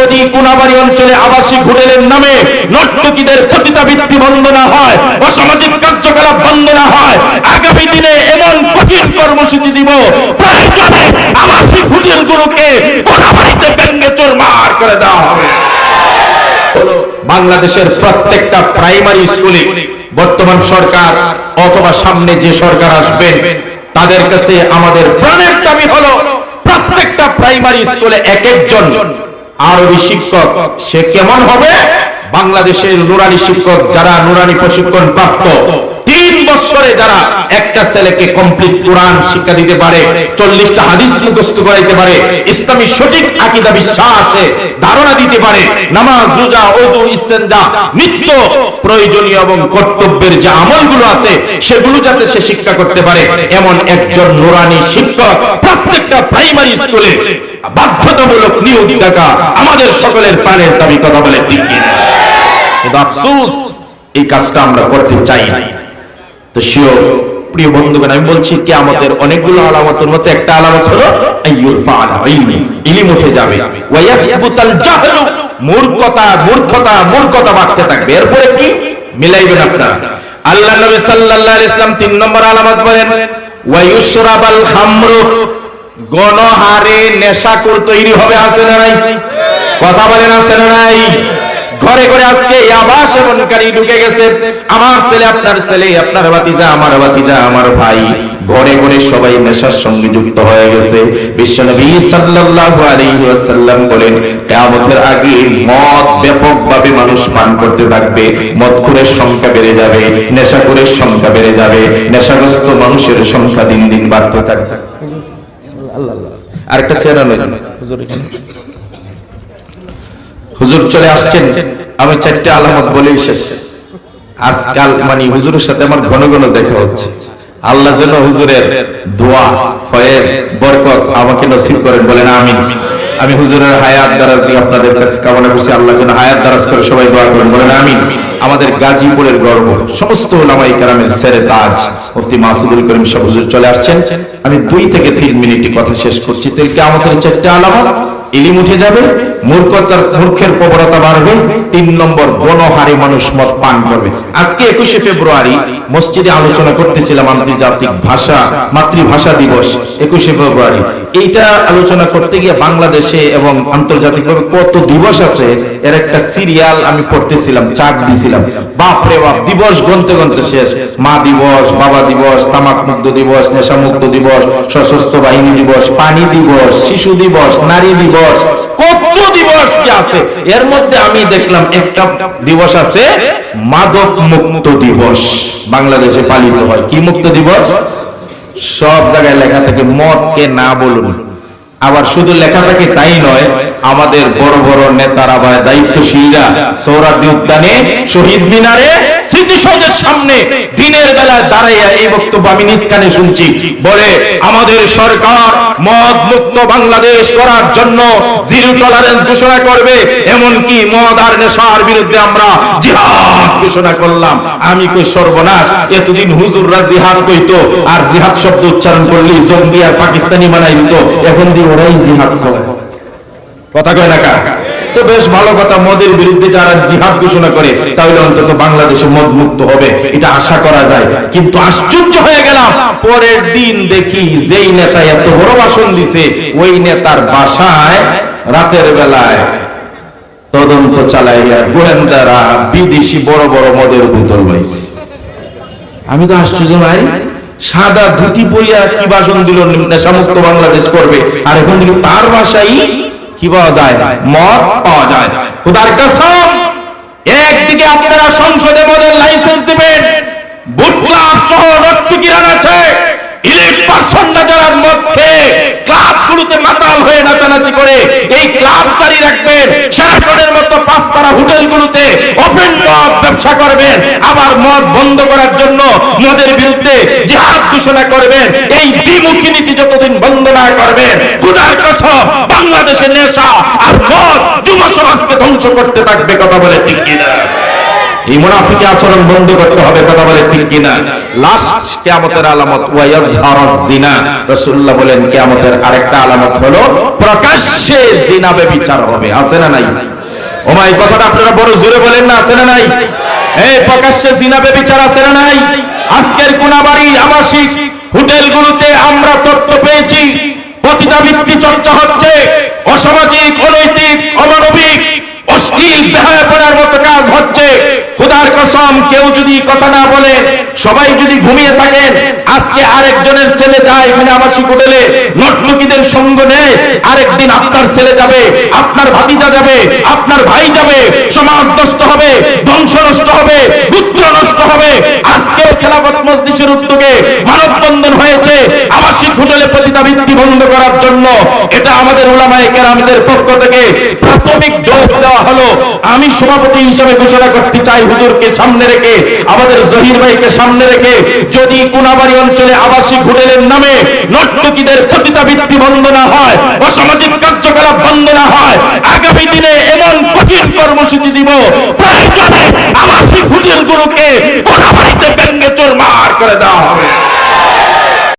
যদি কোনাবাড়ি অঞ্চলে আবাসিক হোটেলের নামে নর্তকীদের পতিতাবৃত্তি বন্ধ না হয়, অসামাজিক কার্যকলাপ বন্ধ না হয়, আগামী দিনে এমন কঠিন কর্মসূচি দিব প্রয়োজনে আবাসিক হোটেলগুলোকে কোনাবাড়িতে ব্যঙ্গে চোরমার করে দেওয়া হবে। বাংলাদেশের প্রত্যেকটা প্রাইমারি স্কুলে বর্তমান সরকার অথবা সামনে যে সরকার আসবেন তাদের কাছে আমাদের প্রাণের দাবি হলো, প্রত্যেকটা প্রাইমারি স্কুলে এক একজন আরবি শিক্ষক, সে কেমন হবে? বাংলাদেশের নুরানি শিক্ষক যারা নুরানি প্রশিক্ষণ প্রাপ্ত, তিন বছরে যারা একটা ছেলেকে কমপ্লিট কোরআন শিক্ষা দিতে পারে, চল্লিশটা হাদিস মুখস্থ করাইতে পারে, ইসলামী সঠিক আকিদা বিশ্বাসে ধারণা দিতে পারে, নামাজ, রোজা, ওযু, ইস্তেনজা, নিত্য প্রয়োজনীয় এবং কর্তব্যের যে আমলগুলো আছে, সেগুলো যাতে সে শিক্ষা করতে পারে। এমন একজন নুরানি শিক্ষক প্রত্যেকটা প্রাইমারি স্কুলে বাধ্যতামূলক নিয়োগ টাকা আমাদের সকলের দাবি কথা বলে এই কাজটা আমরা করতে চাই তো প্রিয় বন্ধুগণ, আমি বলছি আমাদের অনেকগুলো আলামতের মধ্যে একটা আলামত হলো এরপরে কি? আল্লাহ নবী ইসলাম তিন নম্বর আলামত বলেন গণহারে নেশাকুর তৈরি হবে, আছে না নাই? কথা বলেন, আছে না নাই? ঘরে ঘরে আজকে আবাস সেবনকারী ঢুকে গেছে। আমার ছেলে, আপনার ছেলে, আপনার বাতিজা আমার বাতিজা আমার ভাই, ঘরে ঘরে সবাই নেশার সঙ্গে যুক্ত হয়ে গেছে। বিশ্বনবী সাল্লাল্লাহু আলাইহি ওয়াসাল্লাম বলেন, কিয়ামতের আগে মদ ব্যাপকভাবে মানুষ পান করতে থাকবে। মদখোরের সংখ্যা বেড়ে যাবে, নেশাখোরের সংখ্যা বেড়ে যাবে, নেশাগ্রস্ত মানুষের সংখ্যা দিন দিন বাড়তে থাকবে। আরেকটা চেহারা নেই হুজুর চলে আসছেন। আমি চারটে আলামত বলেই শেষ। আজকাল মানে হুজুরের সাথে আমার ঘন ঘন দেখা হচ্ছে। আল্লাহ যেন হুজুরের দোয়া, ফয়েজ, বরকত আমাকে নসিব করেন বলেন আমিন। আমি হুজুরের হায়াত দারাজি আপনাদের কাছে কামনা করছি। আল্লাহ যেন হায়াত দারাজ করে সবাই দোয়া করেন বলেন আমিন। আমাদের গাজীপুরের গর্ব। সমস্ত ওলামাই কারামের সেরে তাজ মুফতি মাসুদুল করিম সব হুজুর চলে আসছেন। আমি দুই থেকে তিন মিনিট কথা শেষ করছি। তো আমাদের চারটা আলামত, ইলিম উঠে যাবে মূর্খের প্রবণতা বাড়বে, তিন নম্বর গণহারে মানুষ মদ পান করবে। আজকে একুশে ফেব্রুয়ারি মসজিদে আলোচনা করতেছিলাম আন্তর্জাতিক ভাষা, মাতৃভাষা দিবস, একুশে ফেব্রুয়ারি। এইটা আলোচনা করতে গিয়ে বাংলাদেশে এবং আন্তর্জাতিকভাবে কত দিবস আছে, এর একটা সিরিয়াল আমি পড়তেছিলাম চার্ট দিছিলাম। বাপ রে বাপ, দিবস গনতে গনতে শেষ। মা দিবস, বাবা দিবস, তামাক মুক্ত দিবস, নেশা মুক্ত দিবস, সশস্ত্র বাহিনী দিবস, পানি দিবস, শিশু দিবস, নারী দিবস, কত দিবস কি আছে? এর মধ্যে আমি দেখলাম একটা দিবস আছে, মাদক মুক্ত দিবস। বাংলাদেশে পালিত হয়। কি মুক্ত দিবস? সব জায়গায় লেখা থাকে, মদকে না বলুন। আবার শুধু লেখা থাকে তাই নয় আমাদের বড় বড় নেতারা বা দায়িত্বশীলরা সৌরাদি উদ্যানে শহীদ মিনারে স্মৃতিসৌধের সামনে দিনের বেলায় দাঁড়াইয়া এই বক্তব্য আমি নিজ কানে শুনছি। বলে, আমাদের সরকার মদ মুক্ত বাংলাদেশ করার জন্য জিরো টলারেন্স ঘোষণা করবে, এমনকি মদ আর নেশার বিরুদ্ধে আমরা জিহাদ ঘোষণা করলাম। আমি কই, সর্বনাশ, এতদিন হুজুররা জিহাদ কইতো, আর জিহাদ শব্দ উচ্চারণ করলেই জঙ্গি আর পাকিস্তানি বানাই দিত, এখন দিয়ে ওরাই জিহাদ করে। কথা কয় না তো বেশ ভালো কথা, মদের বিরুদ্ধে যারা জিহাদ ঘোষণা করে, তাহলে অন্তত বাংলাদেশে মদ মুক্ত হবে। এটা আশা করা যায়। কিন্তু আশ্চর্য হয়ে গেলাম, পরের দিন দেখি যেই নেতা এত বড় ভাষণ দিছে, ওই নেতার বাসায় রাতের বেলায় তদন্ত চালাইয়া গোয়েন্দারা বিদেশি বড় বড় মদের বোতল পাইছে আমি তো আশ্চর্য ভাই, সাদা ধুতি পরিয়া কি ভাষণ দিল নেশামুক্ত বাংলাদেশ করবে? আর এখন তার বাসাই কি পাওয়া যায়? মদ পাওয়া যায়। খুদার কসম, একদিকে আপনারা সংসদে মদের লাইসেন্স দিবেন, বুট ক্লাব সহ নর্তকীরা আছে নাচানাচি করে, এই ক্লাব ব্যবসা করবেন, আবার মদ বন্ধ করার জন্য মদের বিরুদ্ধে জিহাদ ঘোষণা করবেন, এই দ্বিমুখী নীতি যতদিন বন্ধ না করবেন খুদার কসম বাংলাদেশের নেশা আর মদ যুব সমাজকে ধ্বংস করতে থাকবে, কথা বলে ঠিক কিনা? এই মুনাফিকি আচরণ বন্ধ করতে হবে, কথা বলে ঠিক কিনা? লাস্ট কিয়ামতের আলামত ওয়ায়াজহারাজ জিনা রাসূলুল্লাহ বলেন, কিয়ামতের আরেকটা আলামত হলো, প্রকাশ্যে জিনা ব্যভিচার হবে, আছে না নাই? ওমা এই কথাটা আপনারা বড় জোরে বলেন না, আছে না নাই? এই প্রকাশ্যে জিনা ব্যভিচার আছে না নাই? আজকের কোনাবাড়ি আবাসিক হোটেলগুলোতে আমরা তথ্য পেয়েছি। পতিতাবৃত্তি চর্চা হচ্ছে। অসামাজিক, অনৈতিক, অমানবিক, অশ্লীল, বেহায়াপনার মতো কাজ হচ্ছে। খোদার কসম, কেউ যদি কথা না বলে, সবাই যদি ঘুমিয়ে থাকেন, আজকে আরেকজনের ছেলে যায় হোটেলে সঙ্গ নেয়, আরেকদিন আপনার ছেলে যাবে, আপনার ভাতিজা যাবে, আপনার ভাই যাবে, সমাজ নষ্ট হবে বংশ নষ্ট হবে, পুত্র নষ্ট হবে। খেলাফত উদ্যোগে মানববন্ধন হয়েছে আবাসিক হোটেলে পতিতাবৃত্তি বন্ধ করার জন্য। এটা আমাদের ওলামায়ে কেরামদের পক্ষ থেকে প্রাথমিক ডোজ দেওয়া হলো। আমি সভাপতি হিসেবে ঘোষণা করতে চাই হুজুরকে সামনে রেখে, আমাদের জহির ভাইকে সামনে রেখে, যদি কোনাবাড়ি অঞ্চলে আবাসিক হোটেলের নামে নর্তকীদের পতিতাবৃত্তি বন্ধ না হয়, অসামাজিক